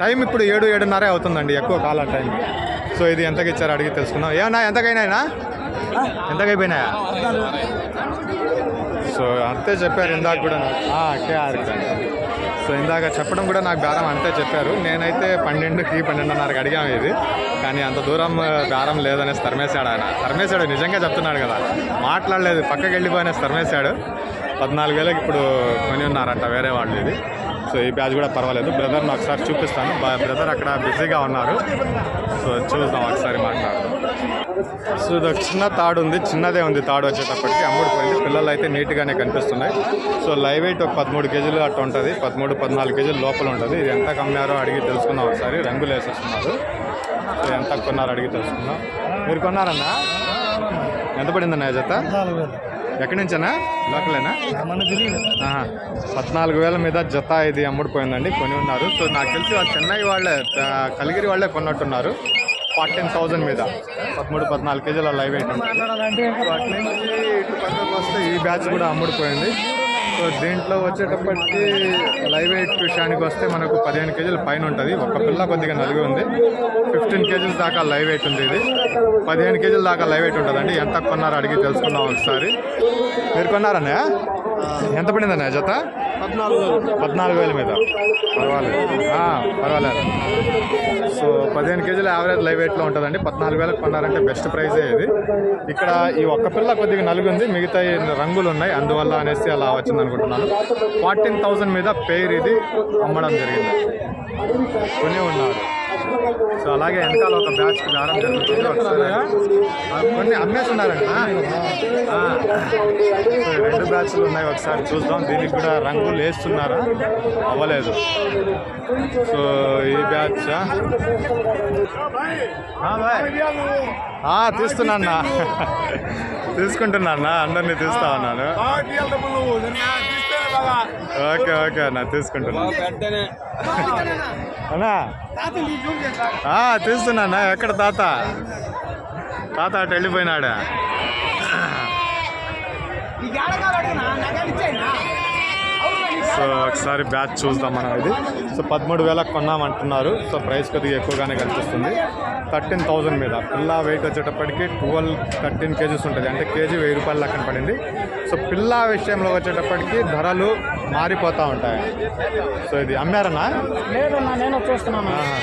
Time ఇప్పుడు ఏడు ఏడున్నరే అవుతుందండి ఎక్కువ కాల టైం. సో ఇది ఎంతకి ఇచ్చారు అడిగి తెలుసుకుందాం. ఏమన్నా ఎంతకైనా ఎంతకైపోయినాయా? సో అంతే చెప్పారు ఇందాక కూడా. కేఆర్ సో ఇందాక చెప్పడం కూడా నాకు బేరం అంతే చెప్పారు. నేనైతే పన్నెండుకి పన్నెండున్నరకి అడిగాము ఇది. కానీ అంత దూరం ఆ, బేరం లేదనేసి తరిమేశాడు ఆయన. తరిమేశాడు నిజంగా చెప్తున్నాడు కదా. మాట్లాడలేదు పక్కకి వెళ్ళిపోయిన తరిమేశాడు. పద్నాలుగు వేలకు ఇప్పుడు కొని ఉన్నారంట వేరే వాళ్ళు ఇది. సో ఈ బ్యాచ్ కూడా పర్వాలేదు. బ్రదర్ని ఒకసారి చూపిస్తాను. బ్రదర్ అక్కడ బిజీగా ఉన్నారు. సో చూద్దాం ఒకసారి మాట్లాడదాం. సో ఇది ఒక చిన్న తాడు ఉంది. చిన్నదే ఉంది తాడు వచ్చేటప్పటికి. అమ్ముడుపోయింది పిల్లలు అయితే నీట్గానే కనిపిస్తున్నాయి. సో లైవ్ వెయిట్ ఒక పదమూడు కేజీలు అట్లా ఉంటుంది. పదమూడు పద్నాలుగు కేజీలు లోపల ఉంటుంది. ఇది ఎంత కమ్మారో అడిగి తెలుసుకుందాం ఒకసారి. రంగులు వేసేస్తున్నారు. సో ఎంత కొన్నారో అడిగి తెలుసుకుందాం. మీరు కొన్నారన్నా? ఎంత పడిందన్నా ఈ జత ఎక్కడి నుంచేనా లోకలేనా? ఆహా. పద్నాలుగు వేల మీద జత ఇది అమ్ముడుపోయిందండి కొని ఉన్నారు సో నాకు తెలిసి వాళ్ళు చెన్నై వాళ్ళే కలిగిరి వాళ్ళే కొన్నట్టున్నారు. ఫార్టీన్ థౌజండ్ మీద. పదమూడు పద్నాలుగు కేజీల లైవ్ వెయిట్ ఉంటుంది నుంచి ఇటు పక్కకు వస్తే ఈ బ్యాచ్ కూడా అమ్ముడుపోయింది. సో దీంట్లో వచ్చేటప్పటికి లైవ్ వెయిట్ విషయానికి వస్తే మనకు పదిహేను కేజీల పైన ఉంటుంది. ఒక పిల్ల కొద్దిగా నలిగి ఉంది. ఫిఫ్టీన్ కేజీస్ దాకా లైవ్ వెయిట్ ఉంది ఇది. పదిహేను కేజీల దాకా లైవ్ అయితే ఉంటుందండి. ఎంత కొన్నారో అడిగి తెలుసుకుందాం ఒకసారి. మీరు కొన్నారన్నయ్య? ఎంత పడిందన్న జత? పద్నాలుగు వేల మీద. పర్వాలేదు. పర్వాలేదు. సో పదిహేను కేజీల యావరేజ్ లైవ్ వెయిట్లో ఉంటుందండి. పద్నాలుగు వేలకు కొన్నారంటే బెస్ట్ ప్రైజే ఇది. ఇక్కడ ఈ ఒక్క పిల్ల కొద్దిగా నలుగుంది. మిగతా రంగులు ఉన్నాయి. అందువల్ల అనేసి అలా వచ్చింది అనుకుంటున్నాను ఫార్టీన్ థౌజండ్ మీద పేరు ఇది అమ్మడం జరిగింది. కొని ఉన్నారు. సో అలాగే వెనకాల ఒక బ్యాచ్ దారం జరుగుతుంది ఒకసారి కొన్ని అమ్మేస్తున్నారంట రెండు బ్యాచ్లు ఉన్నాయి ఒకసారి చూద్దాం దీనికి కూడా రంగులు వేస్తున్నారా అవ్వలేదు సో ఈ బ్యాచ్ తీస్తున్నా తీసుకుంటున్నా అందరినీ తీస్తా ఉన్నాను ఓకే ఓకే అన్న తీసుకుంటున్నా. తీస్తున్నా ఎక్కడ తాత? తాత అటు వెళ్ళిపోయినాడా? సో ఒకసారి బ్యాచ్ చూద్దాం మనం ఇది. సో పదమూడు వేలకు కొన్నామంటున్నారు. సో ప్రైస్ కొద్దిగా ఎక్కువగానే కనిపిస్తుంది. థర్టీన్ థౌజండ్ మీద పిల్ల వెయిట్ వచ్చేటప్పటికి ట్వెల్వ్ థర్టీన్ కేజీస్ ఉంటుంది అంటే కేజీ వెయ్యి రూపాయల లెక్కన పడింది సో పిల్ల విషయంలో వచ్చేటప్పటికి ధరలు మారిపోతూ ఉంటాయి సో ఇది అమ్మారన్నా లేదన్నా నేను చూస్తున్నాను ఆహా.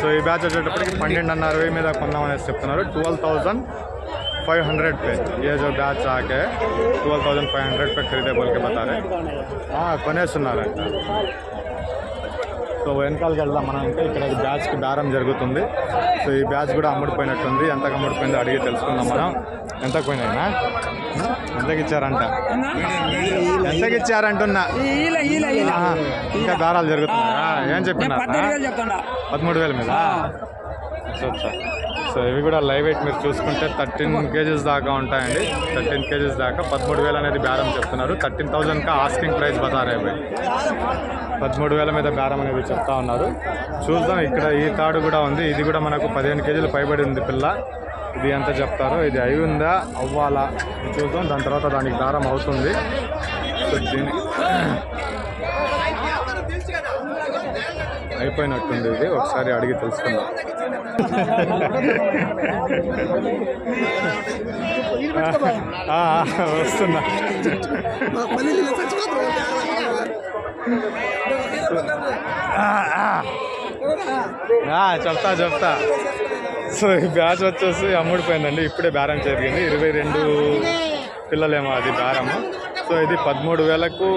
సో ఈ బ్యాచ్ వచ్చేటప్పటికి పన్నెండున్నర వెయ్యి మీద కొందామనేసి చెప్తున్నారు ట్వెల్వ్ థౌజండ్ फाइव हंड्रेड पे ये जो बैच आके ट्वेल्व थाउजेंड फाइव हंड्रेड पे खरीदे बोल के बता रहे हाँ కొనేస్తున్నారంట సో వెనకాలకి వెళ్దాం మనం ఇంకా ఇక్కడ ఈ బ్యాచ్కి బేరం జరుగుతుంది సో ఈ బ్యాచ్ కూడా అమ్ముడిపోయినట్టుంది. ఎంతకు అమ్ముడిపోయిందో అడిగి తెలుసుకుందాం మనం. ఎంతకు పోయినాయినా? ఎంతకి ఇచ్చారంట? ఎంతకి ఇచ్చారంటున్నా ఇంకా బేరాలు జరుగుతున్నాయా? ఏం చెప్తాడా పదమూడు వేల మీద? అచ్చా, సో ఇవి కూడా లైవ్ వెయిట్ మీరు చూసుకుంటే థర్టీన్ కేజీస్ దాకా ఉంటాయండి. థర్టీన్ కేజెస్ దాకా పదమూడు వేలు అనేది బేరం చెప్తున్నారు. థర్టీన్ థౌజండ్కి ఆస్కింగ్ ప్రైస్ బజార్ అయిపోయి. పదమూడు వేల మీద బేరం అనేది చెప్తా ఉన్నారు. చూద్దాం ఇక్కడ ఈ తాడు కూడా ఉంది. ఇది కూడా మనకు పదిహేను కేజీలు పైబడి ఉంది పిల్ల. ఇది ఎంత చెప్తారో? ఇది అయి ఉందా? అవ్వాలా? చూద్దాం. దాని తర్వాత దానికి దారం అవుతుంది. సో దీని అయిపోయినట్టుంది ఇది ఒకసారి అడిగి తెలుసుకుందాం. వస్తున్నా. చెప్తా చెప్తా. సో ఈ బ్యాచ్ వచ్చేసి అమ్ముడిపోయిందండి. ఇప్పుడే బేరం జరిగింది. ఇరవై రెండు పిల్లలేమో అది బేరము. సో ఇది పదమూడు వేలకు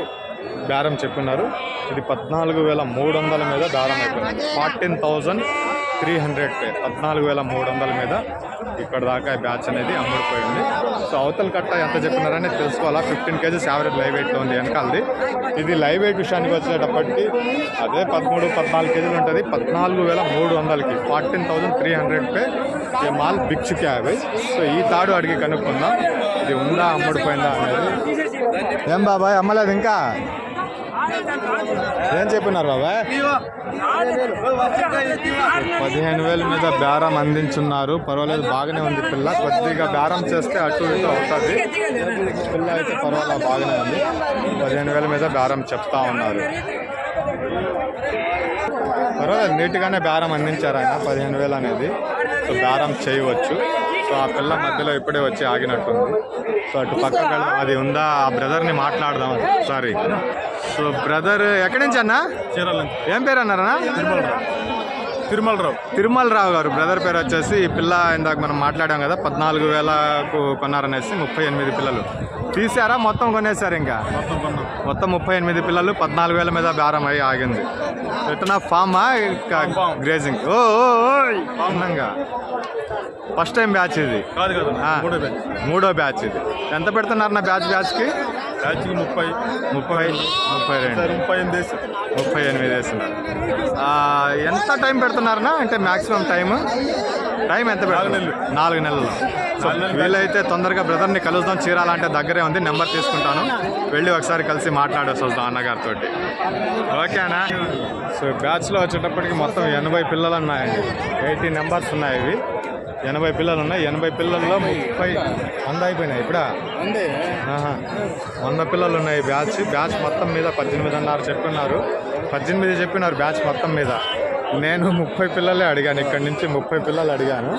బేరం చెప్పున్నారు. ఇది పద్నాలుగు వేల మూడు వందల మీద దారం అయిపోయింది ఫార్టీన్ థౌజండ్ త్రీ హండ్రెడ్ పే. పద్నాలుగు వేల మూడు వందల మీద ఇక్కడ దాకా బ్యాచ్ అనేది అమ్ముడిపోయింది. సో అవతల కట్ట ఎంత చెప్పినారని తెలుసుకోవాలా? ఫిఫ్టీన్ కేజీస్ యావరేజ్ లైవ్ వెయిట్లో ఉంది వెనకాలది. ఇది లైవ్ వెయిట్ విషయానికి వచ్చేటప్పటికి అదే పదమూడు పద్నాలుగు కేజీలు ఉంటుంది. పద్నాలుగు వేల మూడు వందలకి. ఫార్టీన్ థౌజండ్ త్రీ హండ్రెడ్ పే. ఈ మాల్ బిక్చుకి యాభై సో ఈ తాడు అడిగి కనుక్కుందాం. ఇది ఉందా అమ్ముడిపోయిందా అనేది. ఏం బాబాయ్ అమ్మలేదు ఇంకా? ఏం చెప్పినారు బాబా? పదిహేను వేల మీద బేరం అందించున్నారు. పర్వాలేదు బాగానే ఉంది పిల్ల. కొద్దిగా బేరం చేస్తే అటు ఇటు అవుతుంది. పిల్ల అయితే పర్వాలేదు బాగానే ఉంది. పదిహేను వేల మీద బేరం చెప్తా ఉన్నారు. పర్వాలేదు నీట్గానే బేరం అందించారు ఆయన పదిహేను వేలు అనేది. సో బేరం చేయవచ్చు. సో ఆ పిల్ల మధ్యలో ఇప్పుడే వచ్చి ఆగినట్టుంది. సో అటు పక్కకి అది ఉందా? ఆ బ్రదర్ని మాట్లాడదాం సారీ సో బ్రదర్ ఎక్కడి నుంచి అన్నా? ఏం పేరు అన్నారన్నా? తిరుమలరావు. తిరుమలరావు. తిరుమలరావు గారు బ్రదర్ పేరు వచ్చేసి ఈ పిల్ల ఇందాక మనం మాట్లాడాం కదా పద్నాలుగు వేలకు కొన్నారనేసి ముప్పై ఎనిమిది పిల్లలు. తీసారా? మొత్తం కొనేసారు ఇంకా? మొత్తం కొన్నాం. మొత్తం ముప్పై ఎనిమిది పిల్లలు పద్నాలుగు వేల మీద బేరం అయ్యి ఆగింది. ఎట్టనా ఫామా. గ్రేజింగ్ ఓ. అవునంగా ఫస్ట్ టైం బ్యాచ్ ఇది. మూడో బ్యాచ్ ఇది. ఎంత పెడుతున్నారు నా బ్యాచ్ బ్యాచ్కి? బ్యాచ్కి ముప్పై ముప్పై ముప్పై రెండు ముప్పై ఎనిమిది వేసి ముప్పై ఎనిమిది వేస్తున్నారు ఎంత టైం పెడుతున్నారనా అంటే మాక్సిమం టైం టైం ఎంత. నాలుగు నెలలు. నాలుగు నెలలు. వీలైతే తొందరగా బ్రదర్ని కలుద్దాం. చీరాలంటే దగ్గరే ఉంది నెంబర్ తీసుకుంటాను. వెళ్ళి ఒకసారి కలిసి మాట్లాడేసి వస్తాం అన్నగారితో ఓకేనా సో బ్యాచ్లో వచ్చేటప్పటికి మొత్తం ఎనభై పిల్లలు ఉన్నాయండి ఎయిటీ నెంబర్స్ ఉన్నాయి ఇవి. ఎనభై పిల్లలు ఉన్నాయి ఎనభై పిల్లల్లో ముప్పై వంద అయిపోయినాయి ఇప్పుడా. వంద? పిల్లలు ఉన్నాయి బ్యాచ్. బ్యాచ్ మొత్తం మీద పద్దెనిమిదిన్నర చెప్పినారు. పద్దెనిమిది చెప్పినారు బ్యాచ్ మొత్తం మీద. నేను ముప్పై పిల్లలే అడిగాను. ఇక్కడి నుంచి ముప్పై పిల్లలు అడిగాను.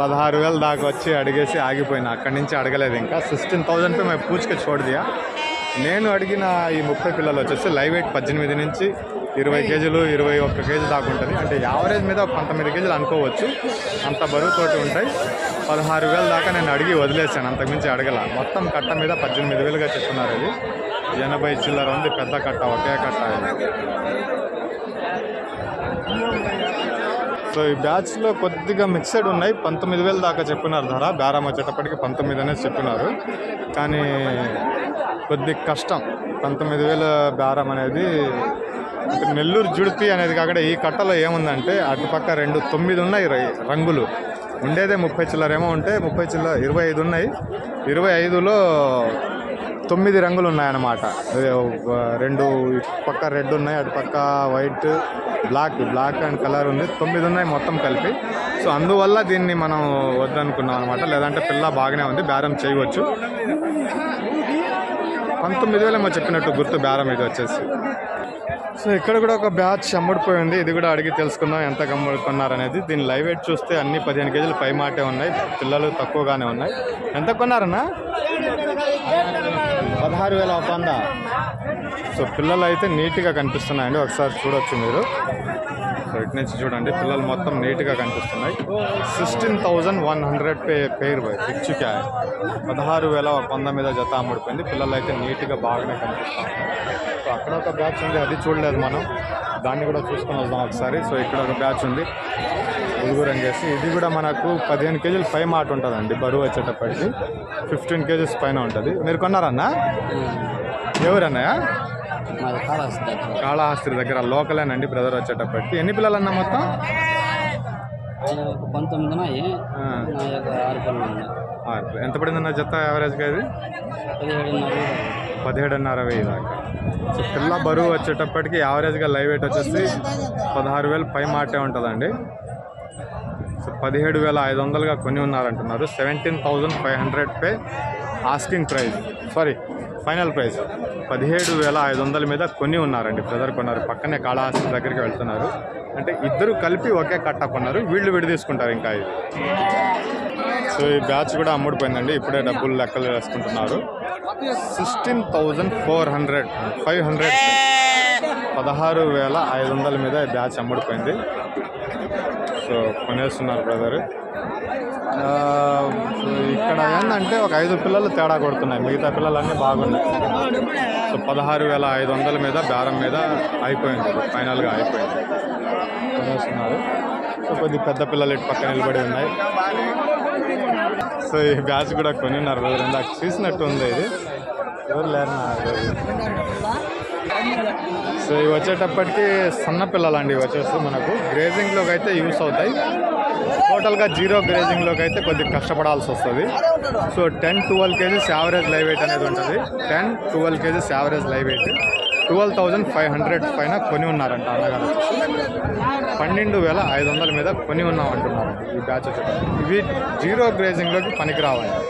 పదహారు వేలు దాకా వచ్చి అడిగేసి ఆగిపోయినా. అక్కడి నుంచి అడగలేదు ఇంకా. సిక్స్టీన్ థౌజండ్ పే మేము పూచుకే చూడదియా నేను అడిగిన ఈ ముప్పై పిల్లలు వచ్చేసి లైవ్ వెయిట్ పద్దెనిమిది నుంచి ఇరవై కేజీలు ఇరవై ఒక్క కేజీ దాకా ఉంటుంది. అంటే యావరేజ్ మీద పంతొమ్మిది కేజీలు అనుకోవచ్చు. అంత బరువుతోటి ఉంటాయి. పదహారు వేల దాకా నేను అడిగి వదిలేసాను అంతకుమించి అడగల. మొత్తం కట్ట మీద పద్దెనిమిది వేలుగా చెప్తున్నారు ఇది ఎనభై చిల్లర ఉంది పెద్ద కట్ట ఒకే కట్ట సో ఈ బ్యాచ్లో కొద్దిగా మిక్సడ్ ఉన్నాయి. పంతొమ్మిది వేలు దాకా చెప్పినారు ధర. బేరం వచ్చేటప్పటికి పంతొమ్మిది అనేది చెప్పినారు. కానీ కొద్ది కష్టం. పంతొమ్మిది వేల బేరం అనేది నెల్లూరు జుడిపి అనేది కాకుండా ఈ కట్టలో ఏముందంటే అటుపక్క రెండు తొమ్మిది ఉన్నాయి రంగులు. ఉండేదే ముప్పై చిల్లరేమో ఉంటే ముప్పై చిల్లర ఇరవై ఐదు ఉన్నాయి. ఇరవై ఐదులో తొమ్మిది రంగులు ఉన్నాయన్నమాట. రెండు పక్క రెడ్ ఉన్నాయి అటు పక్క white black black and colour ఉంది. తొమ్మిది ఉన్నాయి మొత్తం కలిపి. సో అందువల్ల దీన్ని మనం వద్దనుకున్నాం అనమాట లేదంటే పిల్ల బాగానే ఉంది బేరం చేయవచ్చు. పంతొమ్మిది వేలేమో చెప్పినట్టు గుర్తు బేరం ఇది వచ్చేసి. సో ఇక్కడ కూడా ఒక బ్యాచ్ అమ్ముడిపోయింది. ఇది కూడా అడిగి తెలుసుకుందాం ఎంత అమ్ముడుకున్నారనేది దీని లైవ్ వెయిట్ చూస్తే అన్ని పదిహేను కేజీలు పై మాటే ఉన్నాయి. పిల్లలు తక్కువగానే ఉన్నాయి. ఎంత కొన్నారన్నా? పదహారు వేల ఒక వంద సో పిల్లలు అయితే నీట్గా కనిపిస్తున్నాయండి. ఒకసారి చూడొచ్చు మీరు. సో ఇటు నుంచి చూడండి పిల్లలు మొత్తం నీట్గా కనిపిస్తున్నాయి. సిక్స్టీన్ థౌజండ్ వన్ హండ్రెడ్ పే పేరు పిచ్చుకా పదహారు వేల ఒక వంద మీద జత అమ్ముడిపోయింది. పిల్లలు అయితే నీట్గా బాగానే కనిపిస్తున్నాయి. సో అక్కడ ఒక బ్యాచ్ ఉంది అది చూడలేదు మనం. దాన్ని కూడా చూసుకొని వద్దాం ఒకసారి. సో ఇక్కడ ఒక బ్యాచ్ ఉంది ఉదుగురం చేసి. ఇది కూడా మనకు పదిహేను కేజీలు పై మాట ఉంటుందండి బరువు వచ్చేటప్పటికి. ఫిఫ్టీన్ కేజీస్ పైన ఉంటుంది. మీరు కొన్నారన్నా? ఎవరన్నయ్య? మాది కాళహస్తి కాళహస్తి దగ్గర లోకలేనండి బ్రదర్ వచ్చేటప్పటికి. ఎన్ని పిల్లలన్నా మొత్తం? నేను ఒక పంతొమ్మిది ఉన్నాయి. ఆ, నా యొక్క ఆరు పిల్లలు ఉన్నాయి. ఆ, ఎంత పడిందన్న జత యావరేజ్గా ఇది? పదిహేడున్నర పదిహేడున్నర వెయ్యి దాకా సో పిల్ల బరువు వచ్చేటప్పటికి యావరేజ్గా లైవ్ వెయిట్ వచ్చేసి పదహారు వేలు పై మాటే ఉంటుందండి. సో పదిహేడు వేల ఐదు వందలుగా కొని ఉన్నారంటున్నారు. Seventeen thousand five hundred pay asking price. Sorry final price పదిహేడు వేల ఐదు వందల మీద కొని ఉన్నారండి. బ్రదర్ కొన్నారు. పక్కనే కాళహస్తి దగ్గరికి వెళ్తున్నారు. అంటే ఇద్దరు కలిపి ఒకే కట్ట కొన్నారు. వీళ్ళు విడి తీసుకుంటారు ఇంకా ఇది. సో ఈ బ్యాచ్ కూడా అమ్ముడిపోయిందండి. ఇప్పుడే డబ్బులు లెక్కలు వేసుకుంటున్నారు. Sixteen thousand four hundred five hundred. పదహారు వేల ఐదు వందల మీద ఈ బ్యాచ్ అమ్ముడిపోయింది. సో కొనేస్తున్నారు బ్రదర్ సో ఇక్కడ ఏంటంటే ఒక ఐదు పిల్లలు తేడా కొడుతున్నాయి. మిగతా పిల్లలన్నీ బాగున్నాయి. సో పదహారు వేల ఐదు వందల మీద బేరం మీద అయిపోయింది. ఫైనల్గా అయిపోయింది. కొనేస్తున్నారు సో కొద్ది పెద్ద పిల్లలు ఇటు పక్క నిలబడి ఉన్నాయి. సో ఈ బ్యాచ్ కూడా కొనిన్నారు బ్రదర్ ఇందాక చూసినట్టు ఉంది ఇది. ఎవరు లేరు నా సో ఇవి వచ్చేటప్పటికి సన్న పిల్లలండి ఇవి వచ్చేసి మనకు. గ్రేజింగ్లోకి అయితే యూస్ అవుతాయి. టోటల్గా జీరో గ్రేజింగ్లోకి అయితే కొద్దిగా కష్టపడాల్సి వస్తుంది. So ten twelve kgs average live weight అనేది ఉంటుంది. Ten twelve kgs average live weight twelve thousand five hundred పైన కొని ఉన్నారంట అన్నగారు. పన్నెండు వేల ఐదు వందల మీద కొని ఉన్నాం అంటున్నారు ఈ బ్యాచ్ ఇవి జీరో గ్రేజింగ్లోకి పనికి పనికిరావంటే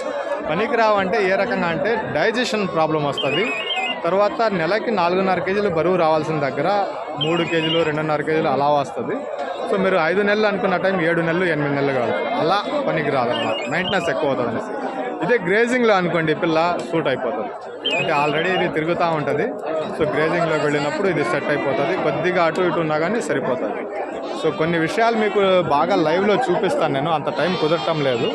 పనికి రావంటే ఏ రకంగా అంటే డైజెషన్ ప్రాబ్లం వస్తుంది. తర్వాత నెలకి నాలుగున్నర కేజీలు బరువు రావాల్సిన దగ్గర మూడు కేజీలు రెండున్నర కేజీలు అలా వస్తుంది. సో మీరు ఐదు నెలలు అనుకున్న టైం ఏడు నెలలు ఎనిమిది నెలలు కాదు. అలా పనికి రాదన్నమాట. మెయింటెనెన్స్ ఎక్కువ అవుతుంది అనేసి. ఇదే గ్రేజింగ్లో అనుకోండి పిల్ల సూట్ అయిపోతుంది. అంటే ఆల్రెడీ ఇది తిరుగుతూ ఉంటుంది. సో గ్రేజింగ్లోకి వెళ్ళినప్పుడు ఇది సెట్ అయిపోతుంది. కొద్దిగా అటు ఇటు ఉన్నా కానీ సరిపోతుంది. సో కొన్ని విషయాలు మీకు బాగా లైవ్లో చూపిస్తాను నేను. అంత టైం కుదరటం లేదు.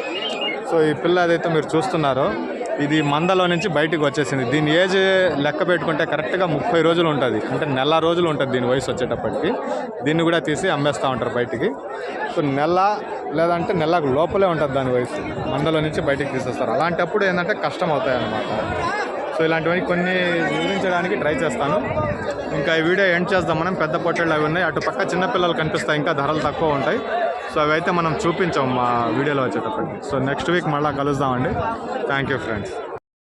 సో ఈ పిల్ల ఏదైతే మీరు చూస్తున్నారో ఇది మందలో నుంచి బయటికి వచ్చేసింది. దీని ఏజ్ లెక్క పెట్టుకుంటే కరెక్ట్గా ముప్పై రోజులు ఉంటుంది. అంటే నెల రోజులు ఉంటుంది దీని వయసు వచ్చేటప్పటికి. దీన్ని కూడా తీసి అమ్మేస్తూ ఉంటారు బయటికి. సో నెల లేదంటే నెలకు లోపలే ఉంటుంది దాని వయసు. మందలో నుంచి బయటికి తీసేస్తారు. అలాంటప్పుడు ఏంటంటే కష్టం అవుతాయి అన్నమాట సో ఇలాంటివన్నీ కొన్ని వివరించడానికి ట్రై చేస్తాను. ఇంకా ఈ వీడియో ఎండ్ చేద్దాం మనం. పెద్ద పొట్టళ్ళు అవి ఉన్నాయి. అటు పక్క చిన్నపిల్లలు కనిపిస్తాయి. ఇంకా ధరలు తక్కువ ఉంటాయి. సో అవి మనం చూపించాం మా వీడియోలో వచ్చేటప్పటికి. సో నెక్స్ట్ వీక్ మళ్ళీ కలుద్దామండి. Thank you friends